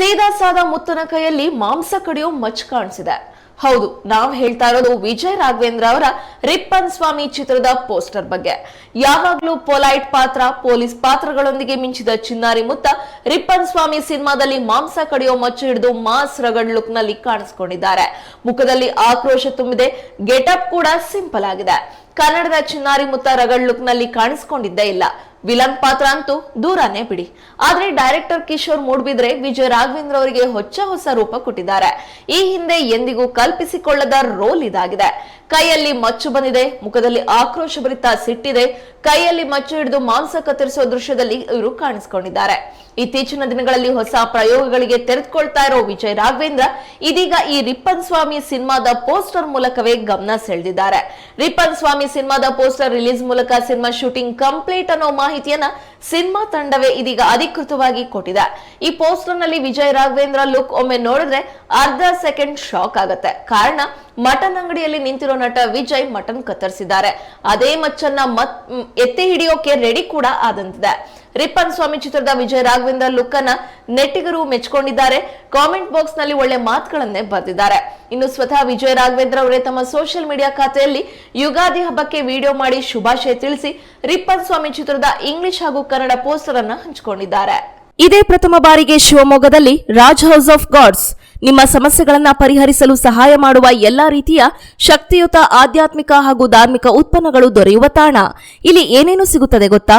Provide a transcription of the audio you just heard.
ಸೀದಾ ಸಾದಾ ಮುತ್ತನ ಕೈಯಲ್ಲಿ ಮಾಂಸ ಕಡಿಯೋ ಮಚ್ ಕಾಣಿಸಿದೆ. ಹೌದು, ನಾವು ಹೇಳ್ತಾ ಇರೋದು ವಿಜಯ್ ರಾಘವೇಂದ್ರ ಅವರ ರಿಪ್ಪನ್ ಸ್ವಾಮಿ ಚಿತ್ರದ ಪೋಸ್ಟರ್ ಬಗ್ಗೆ. ಯಾವಾಗ್ಲೂ ಪೊಲೈಟ್ ಪಾತ್ರ, ಪೊಲೀಸ್ ಪಾತ್ರಗಳೊಂದಿಗೆ ಮಿಂಚಿದ ಚಿನ್ನಾರಿ ಮುತ್ತ ರಿಪ್ಪನ್ ಸ್ವಾಮಿ ಸಿನಿಮಾದಲ್ಲಿ ಮಾಂಸ ಕಡಿಯೋ ಮಚ್ಚು ಹಿಡಿದು ಮಾಸ್ ರಗಡ್ ಲುಕ್ನಲ್ಲಿ ಕಾಣಿಸ್ಕೊಂಡಿದ್ದಾರೆ. ಮುಖದಲ್ಲಿ ಆಕ್ರೋಶ ತುಂಬಿದೆ, ಗೆಟಪ್ ಕೂಡ ಸಿಂಪಲ್ ಆಗಿದೆ. ಕನ್ನಡದ ಚಿನ್ನಾರಿ ಮುತ್ತ ರಗಡ್ ಲುಕ್ನಲ್ಲಿ ಕಾಣಿಸ್ಕೊಂಡಿದ್ದೇ ಇಲ್ಲ. ವಿಲನ್ ಪಾತ್ರ ಅಂತೂ ದೂರನೇ ಬಿಡಿ. ಆದ್ರೆ ಡೈರೆಕ್ಟರ್ ಕಿಶೋರ್ ಮೂಡ್ಬಿದ್ರೆ ವಿಜಯ್ ರಾಘವೇಂದ್ರ ಅವರಿಗೆ ಹೊಚ್ಚ ಹೊಸ ರೂಪ ಕೊಟ್ಟಿದ್ದಾರೆ. ಈ ಹಿಂದೆ ಎಂದಿಗೂ ಕಲ್ಪಿಸಿಕೊಳ್ಳದ ರೋಲ್ ಇದಾಗಿದೆ. ಕೈಯಲ್ಲಿ ಮಚ್ಚು ಬಂದಿದೆ, ಮುಖದಲ್ಲಿ ಆಕ್ರೋಶಭರಿತ ಸಿಟ್ಟಿದೆ, ಕೈಯಲ್ಲಿ ಮಚ್ಚು ಹಿಡಿದು ಮಾಂಸ ಕತ್ತರಿಸುವ ದೃಶ್ಯದಲ್ಲಿ ಇವರು ಕಾಣಿಸಿಕೊಂಡಿದ್ದಾರೆ. ಇತ್ತೀಚಿನ ದಿನಗಳಲ್ಲಿ ಹೊಸ ಪ್ರಯೋಗಗಳಿಗೆ ತೆರೆದುಕೊಳ್ತಾ ಇರೋ ವಿಜಯ್ ರಾಘವೇಂದ್ರ ಇದೀಗ ಈ ರಿಪ್ಪನ್ ಸ್ವಾಮಿ ಸಿನಿಮಾದ ಪೋಸ್ಟರ್ ಮೂಲಕವೇ ಗಮನ ಸೆಳೆದಿದ್ದಾರೆ. ರಿಪ್ಪನ್ ಸ್ವಾಮಿ ಸಿನಿಮಾದ ಪೋಸ್ಟರ್ ರಿಲೀಸ್ ಮೂಲಕ ಸಿನಿಮಾ ಶೂಟಿಂಗ್ ಕಂಪ್ಲೀಟ್ ಅನ್ನೋ ಮಾಹಿತಿಯನ್ನ ಸಿನಿಮಾ ತಂಡವೇ ಇದೀಗ ಅಧಿಕೃತವಾಗಿ ಕೊಟ್ಟಿದೆ. ಈ ಪೋಸ್ಟರ್ನಲ್ಲಿ ವಿಜಯ್ ರಾಘವೇಂದ್ರ ಲುಕ್ ಒಮ್ಮೆ ನೋಡಿದ್ರೆ ಅರ್ಧ ಸೆಕೆಂಡ್ ಶಾಕ್ ಆಗುತ್ತೆ. ಕಾರಣ, ಮಟನ್ ಅಂಗಡಿಯಲ್ಲಿ ನಿಂತಿರೋ ನಟ ವಿಜಯ್ ಮಟನ್ ಕತ್ತರಿಸಿದ್ದಾರೆ. ಅದೇ ಮಚ್ಚನ್ನ ಮತ್ ಎತ್ತಿ ಹಿಡಿಯೋಕೆ ರೆಡಿ ಕೂಡ ಆದಂತಿದೆ. ರಿಪ್ಪನ್ ಸ್ವಾಮಿ ಚಿತ್ರದ ವಿಜಯ್ ರಾಘವೇಂದ್ರ ಲುಕ್ ಅನ್ನ ನೆಟ್ಟಿಗರು ಮೆಚ್ಕೊಂಡಿದ್ದಾರೆ. ಕಾಮೆಂಟ್ ಬಾಕ್ಸ್ನಲ್ಲಿ ಒಳ್ಳೆ ಮಾತುಗಳನ್ನೇ ಬರೆದಿದ್ದಾರೆ. ಇನ್ನು ಸ್ವತಃ ವಿಜಯ್ ರಾಘವೇಂದ್ರ ಅವರೇ ತಮ್ಮ ಸೋಷಿಯಲ್ ಮೀಡಿಯಾ ಖಾತೆಯಲ್ಲಿ ಯುಗಾದಿ ಹಬ್ಬಕ್ಕೆ ವಿಡಿಯೋ ಮಾಡಿ ಶುಭಾಶಯ ತಿಳಿಸಿ ರಿಪ್ಪನ್ ಸ್ವಾಮಿ ಚಿತ್ರದ ಇಂಗ್ಲಿಷ್ ಹಾಗೂ ಕನ್ನಡ ಪೋಸ್ಟರ್ ಅನ್ನ ಹಂಚಿಕೊಂಡಿದ್ದಾರೆ. ಇದೇ ಪ್ರಥಮ ಬಾರಿಗೆ ಶಿವಮೊಗ್ಗದಲ್ಲಿ ರಾಜ್ ಹೌಸ್ ಆಫ್ ಗಾಡ್ಸ್ ನಿಮ್ಮ ಸಮಸ್ಯೆಗಳನ್ನ ಪರಿಹರಿಸಲು ಸಹಾಯ ಮಾಡುವ ಎಲ್ಲಾ ರೀತಿಯ ಶಕ್ತಿಯುತ ಆಧ್ಯಾತ್ಮಿಕ ಹಾಗೂ ಧಾರ್ಮಿಕ ಉತ್ಪನ್ನಗಳು ದೊರೆಯುವ ತಾಣ. ಇಲ್ಲಿ ಏನೇನು ಸಿಗುತ್ತದೆ ಗೊತ್ತಾ?